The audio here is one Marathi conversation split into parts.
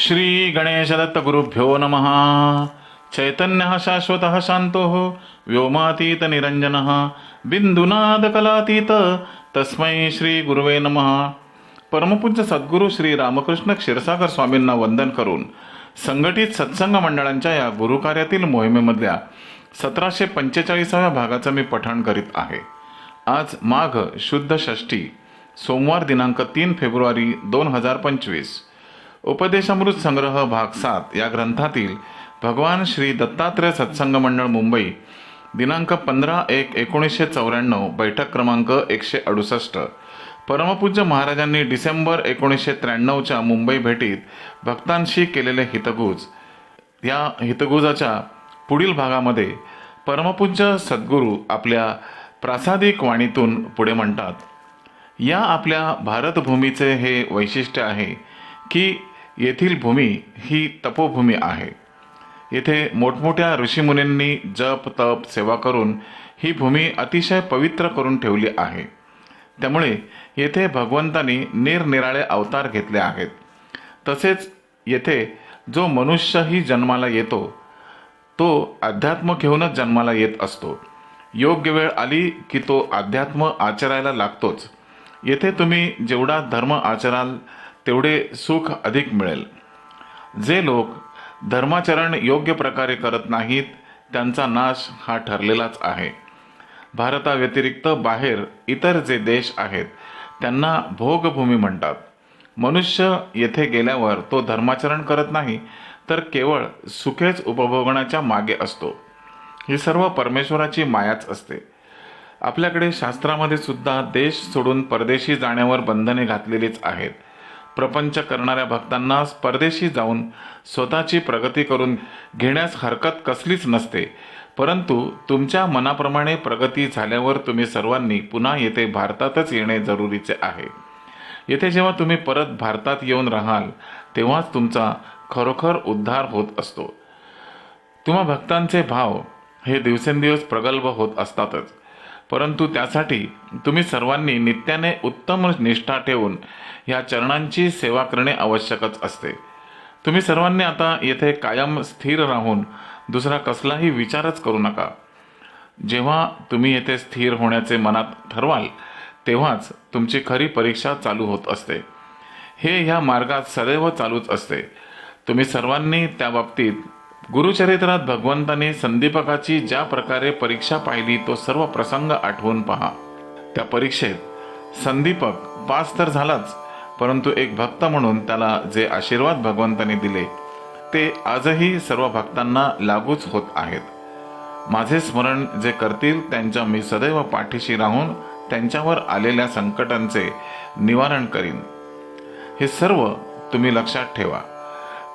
श्री गणेशदत्त गुरुभ्यो नमः। चैतन्यः शाश्वतः शांतो व्योमातीत निरंजन बिंदुनाद कलातीत तस्मै श्री गुरुवे नमः। परमपूज्य सद्गुरू श्री रामकृष्ण क्षीरसागर स्वामींना वंदन करून संघटित सत्संग मंडळांच्या या गुरुकार्यातील मोहिमेमधल्या सतराशे पंचेचाळीसाव्या भागाचं मी पठण करीत आहे. आज माघ शुद्ध षष्ठी सोमवार दिनांक तीन फेब्रुवारी दोन हजार पंचवीस. उपदेशामृत संग्रह भाग सात या ग्रंथातील भगवान श्री दत्तात्रय सत्संग मंडळ मुंबई दिनांक पंधरा एक एकोणीसशे चौऱ्याण्णव बैठक क्रमांक एकशे अडुसष्ट. परमपूज्य महाराजांनी डिसेंबर एकोणीसशे त्र्याण्णवच्या मुंबई भेटीत भक्तांशी केलेले हितगुज. या हितगुजाच्या पुढील भागामध्ये परमपूज्य सद्गुरू आपल्या प्रासादिक वाणीतून पुढे म्हणतात या आपल्या भारतभूमीचे हे वैशिष्ट्य आहे की येथील भूमी ही तपोभूमी आहे. येथे मोठमोठ्या ऋषीमुनींनी जप तप सेवा करून ही भूमी अतिशय पवित्र करून ठेवली आहे. त्यामुळे येथे भगवंतांनी निरनिराळे अवतार घेतले आहेत. तसेच येथे जो मनुष्यही जन्माला येतो तो अध्यात्म घेऊनच जन्माला येत असतो. योग्य वेळ आली की तो अध्यात्म आचरायला लागतोच. येथे तुम्ही जेवढा धर्म आचराल तेवढे सुख अधिक मिळेल. जे लोक धर्माचरण योग्य प्रकारे करत नाहीत त्यांचा नाश हा ठरलेलाच आहे. भारताव्यतिरिक्त बाहेर इतर जे देश आहेत त्यांना भोगभूमी म्हणतात. मनुष्य येथे गेल्यावर तो धर्माचरण करत नाही तर केवळ सुखेच उपभोगण्याच्या मागे असतो. ही सर्व परमेश्वराची मायाच असते. आपल्याकडे शास्त्रामध्ये सुद्धा देश सोडून परदेशी जाण्यावर बंधने घातलेलीच आहेत. प्रपंच करणाऱ्या भक्तांना परदेशी जाऊन स्वतःची प्रगती करून घेण्यास हरकत कसलीच नसते. परंतु तुमच्या मनाप्रमाणे प्रगती झाल्यावर तुम्ही सर्वांनी पुन्हा येथे भारतातच येणे जरुरीचे आहे. येथे जेव्हा तुम्ही परत भारतात येऊन राहाल तेव्हाच तुमचा खरोखर उद्धार होत असतो. तुम्हा भक्तांचे भाव हे दिवसेंदिवस प्रगल्भ होत असतातच. परंतु त्यासाठी तुम्ही सर्वांनी नित्याने उत्तम निष्ठा ठेवून ह्या चरणांची सेवा करणे आवश्यकच असते. तुम्ही सर्वांनी आता येथे कायम स्थिर राहून दुसरा कसलाही विचारच करू नका. जेव्हा तुम्ही येथे स्थिर होण्याचे मनात ठरवाल तेव्हाच तुमची खरी परीक्षा चालू होत असते. हे ह्या मार्गात सदैव चालूच असते. तुम्ही सर्वांनी त्या बाबतीत गुरुचरित्रात भगवंताने संदीपकाची ज्या प्रकारे परीक्षा पाहिली तो सर्व प्रसंग आठवून पहा. त्या परीक्षेत संदीपक पास तर झालाच परंतु एक भक्त म्हणून त्याला जे आशीर्वाद भगवंताने दिले ते आजही सर्व भक्तांना लागूच होत आहेत. माझे स्मरण जे करतील त्यांच्या मी सदैव पाठीशी राहून त्यांच्यावर आलेल्या संकटांचे निवारण करीन. हे सर्व तुम्ही लक्षात ठेवा.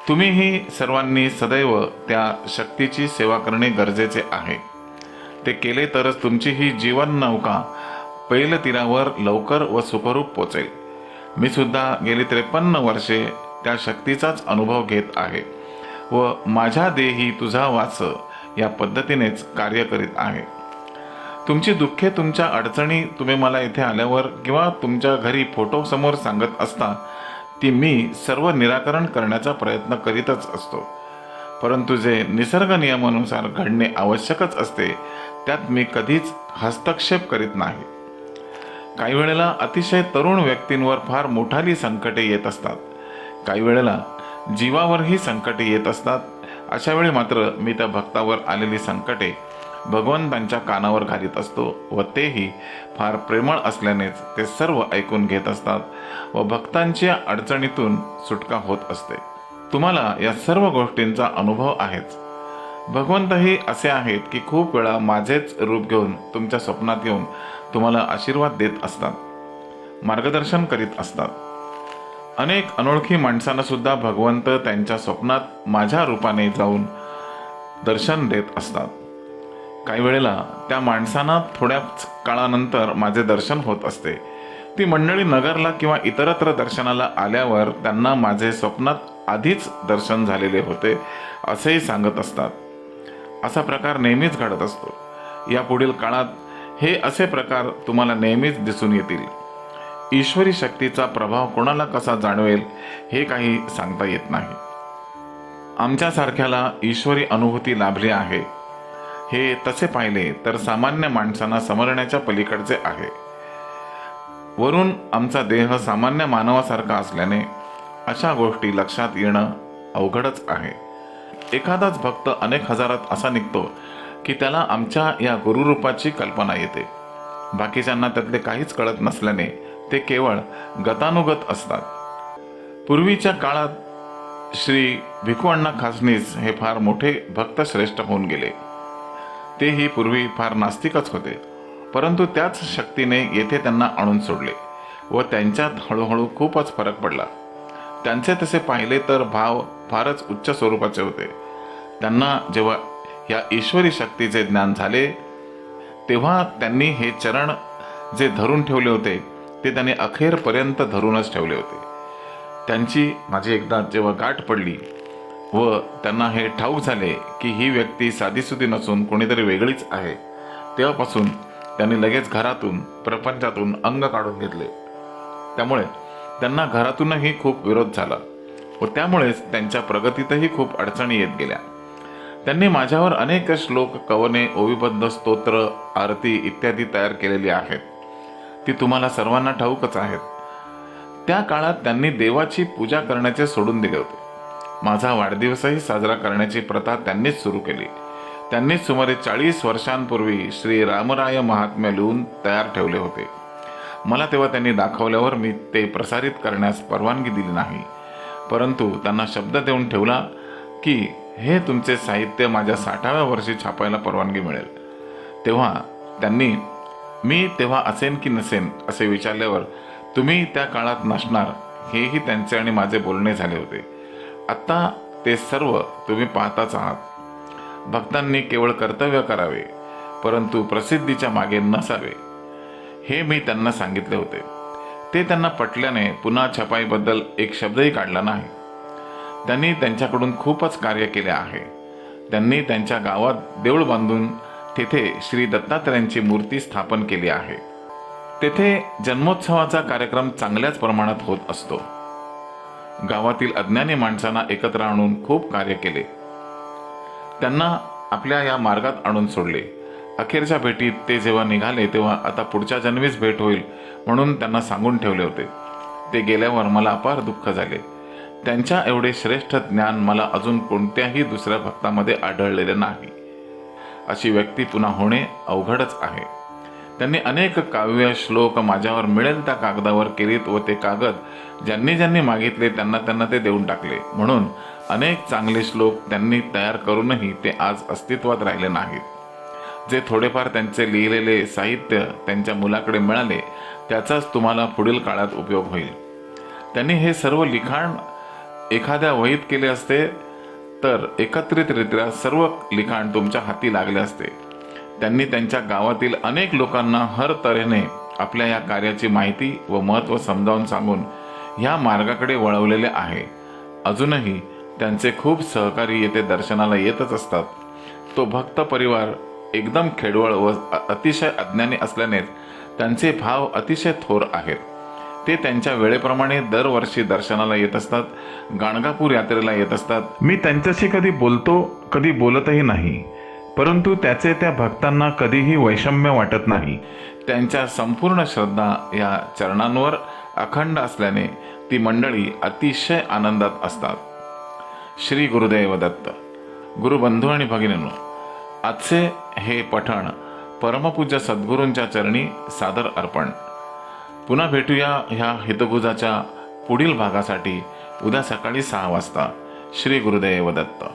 तुम्हीही सर्वांनी सदैव त्या शक्तीची सेवा करणे गरजेचे आहे. ते केले तरच तुमची ही जीवन नौका पैल तीरावर लवकर व सुखरूप पोचेल. मी सुद्धा गेली त्रेपन्न वर्षे त्या शक्तीचाच अनुभव घेत आहे व माझ्या देही तुझा वाच या पद्धतीनेच कार्य करीत आहे. तुमची दुःखे तुमच्या अडचणी तुम्ही मला इथे आल्यावर किंवा तुमच्या घरी फोटो समोर सांगत असता ती मी सर्व निराकरण करण्याचा प्रयत्न करीतच असतो. परंतु जे निसर्ग नियमानुसार घडणे आवश्यकच असते त्यात मी कधीच हस्तक्षेप करीत नाही. काही वेळेला अतिशय तरुण व्यक्तींवर फार मोठाली संकटे येत असतात. काही वेळेला जीवावरही संकटे येत असतात. अशा वेळी मात्र मी त्या भक्तावर आलेली संकटे भगवंतांच्या कानावर घालीत असतो व तेही फार प्रेमळ असल्यानेच ते सर्व ऐकून घेत असतात व भक्तांच्या अडचणीतून सुटका होत असते. तुम्हाला या सर्व गोष्टींचा अनुभव आहेच. भगवंतही असे आहेत की खूप वेळा माझेच रूप घेऊन तुमच्या स्वप्नात येऊन तुम्हाला आशीर्वाद देत असतात. मार्गदर्शन करीत असतात. अनेक अनोळखी माणसांना सुद्धा भगवंत त्यांच्या स्वप्नात माझ्या रूपाने जाऊन दर्शन देत असतात. काही वेळेला त्या माणसांना थोड्याच काळानंतर माझे दर्शन होत असते. ती मंडळी नगरला किंवा इतरत्र दर्शनाला आल्यावर त्यांना माझे स्वप्नात आधीच दर्शन झालेले होते असेही सांगत असतात. असा प्रकार नेहमीच घडत असतो. या पुढील काळात हे असे प्रकार तुम्हाला नेहमीच दिसून येतील. ईश्वरी शक्तीचा प्रभाव कोणाला कसा जाणवेल हे काही सांगता येत नाही. आमच्यासारख्याला ईश्वरी अनुभूती लाभली आहे. हे तसे पाहिले तर सामान्य माणसांना समरण्याच्या पलीकडचे आहे. वरून आमचा देह सामान्य मानवासारखा असल्याने अशा गोष्टी लक्षात येणं अवघडच आहे. एखादाच भक्त अनेक हजारात असा निघतो की त्याला आमच्या या गुरुरूपाची कल्पना येते. बाकीच्यांना त्यातले काहीच कळत नसल्याने ते केवळ गतानुगत असतात. पूर्वीच्या काळात श्री भिकुअण्णा खासनीस हे फार मोठे भक्त श्रेष्ठ होऊन गेले. तेही पूर्वी फार नास्तिकच होते. परंतु त्याच शक्तीने येथे त्यांना आणून सोडले व त्यांच्यात हळूहळू खूपच फरक पडला. त्यांचे तसे पाहिले तर भाव फारच उच्च स्वरूपाचे होते. त्यांना जेव्हा या ईश्वरी शक्तीचे ज्ञान झाले तेव्हा त्यांनी हे चरण जे धरून ठेवले होते ते त्यांनी अखेरपर्यंत धरूनच ठेवले होते. त्यांची माझी एकदा जेव्हा गाठ पडली व त्यांना हे ठाऊक झाले की ही व्यक्ती साधीसुधी नसून कोणीतरी वेगळीच आहे. तेव्हापासून त्यांनी लगेच घरातून प्रपंचातून अंग काढून घेतले. त्यामुळे त्यांना घरातूनही खूप विरोध झाला व त्यामुळेच त्यांच्या प्रगतीतही खूप अडचणी येत गेल्या. त्यांनी माझ्यावर अनेक श्लोक कवने ओविबद्ध स्तोत्र आरती इत्यादी तयार केलेली आहेत. ती तुम्हाला सर्वांना ठाऊकच आहेत. त्या काळात त्यांनी देवाची पूजा करण्याचे सोडून दिले होते. माझा वाढदिवसही साजरा करण्याची प्रथा त्यांनीच सुरू केली. त्यांनीच सुमारे चाळीस वर्षांपूर्वी श्री रामराय महात्म्य लिहून तयार ठेवले होते. मला तेव्हा त्यांनी दाखवल्यावर मी ते प्रसारित करण्यास परवानगी दिली नाही. परंतु त्यांना शब्द देऊन ठेवला की हे तुमचे साहित्य माझ्या साठाव्या वर्षी छापायला परवानगी मिळेल. तेव्हा त्यांनी मी तेव्हा असेन की नसेन? असे विचारल्यावर तुम्ही त्या काळात नसणार हेही त्यांचे आणि माझे बोलणे झाले होते. आत्ता ते सर्व तुम्ही पाहताच आहात. भक्तांनी केवळ कर्तव्य करावे परंतु प्रसिद्धीच्या मागे नसावे. हे मी त्यांना सांगितले होते. ते त्यांना पटल्याने पुन्हा छपाईबद्दल एक शब्दही काढला नाही. त्यांनी त्यांच्याकडून खूपच कार्य केले आहे. त्यांनी त्यांच्या गावात देऊळ बांधून तेथे श्री दत्तात्रयांची मूर्ती स्थापन केली आहे. तेथे जन्मोत्सवाचा कार्यक्रम चांगल्याच प्रमाणात होत असतो. गावातील अज्ञानी माणसांना एकत्र आणून खूप कार्य केले. त्यांना आपल्या या मार्गात आणून सोडले. अखेरच्या भेटीत ते जेव्हा निघाले तेव्हा आता पुढच्या जन्मीच भेट होईल म्हणून त्यांना सांगून ठेवले होते. ते गेल्यावर मला अपार दुःख झाले. त्यांच्या एवढे श्रेष्ठ ज्ञान मला अजून कोणत्याही दुसऱ्या भक्तामध्ये आढळलेले नाही. अशी व्यक्ती पुन्हा होणे अवघडच आहे. त्यांनी अनेक काव्य श्लोक माझ्यावर मिळेल त्या कागदावर केलीत व ते कागद ज्यांनी ज्यांनी मागितले त्यांना त्यांना ते देऊन टाकले. म्हणून अनेक चांगले श्लोक त्यांनी तयार करूनही ते आज अस्तित्वात राहिले नाहीत. जे थोडेफार त्यांचे लिहिलेले साहित्य त्यांच्या मुलाकडे मिळाले त्याचाच तुम्हाला पुढील काळात उपयोग होईल. त्यांनी हे सर्व लिखाण एखाद्या वहीत केले असते तर एकत्रितरित्या सर्व लिखाण तुमच्या हाती लागले असते. त्यांनी त्यांच्या गावातील अनेक लोकांना हर तऱ्हेने आपल्या या कार्याची माहिती व महत्त्व समजावून सांगून ह्या मार्गाकडे वळवलेले आहे. अजूनही त्यांचे खूप सहकारी येथे दर्शनाला येतच असतात. तो भक्त परिवार एकदम खेडवळ व अतिशय अज्ञानी असल्यानेच त्यांचे भाव अतिशय थोर आहेत. ते त्यांच्या वेळेप्रमाणे दरवर्षी दर्शनाला येत असतात गाणगापूर यात्रेला येत असतात. मी त्यांच्याशी कधी बोलतो कधी बोलतही नाही. परंतु त्याचे त्या भक्तांना कधीही वैषम्य वाटत नाही. त्यांच्या संपूर्ण श्रद्धा या चरणांवर अखंड असल्याने ती मंडळी अतिशय आनंदात असतात. श्री गुरुदेव दत्त गुरुबंधू आणि भगिनीनो आजचे हे पठण परमपूज्य सद्गुरूंच्या चरणी सादर अर्पण. पुन्हा भेटूया ह्या हितगुजाच्या पुढील भागासाठी उद्या सकाळी सहा वाजता. श्री गुरुदेव दत्त.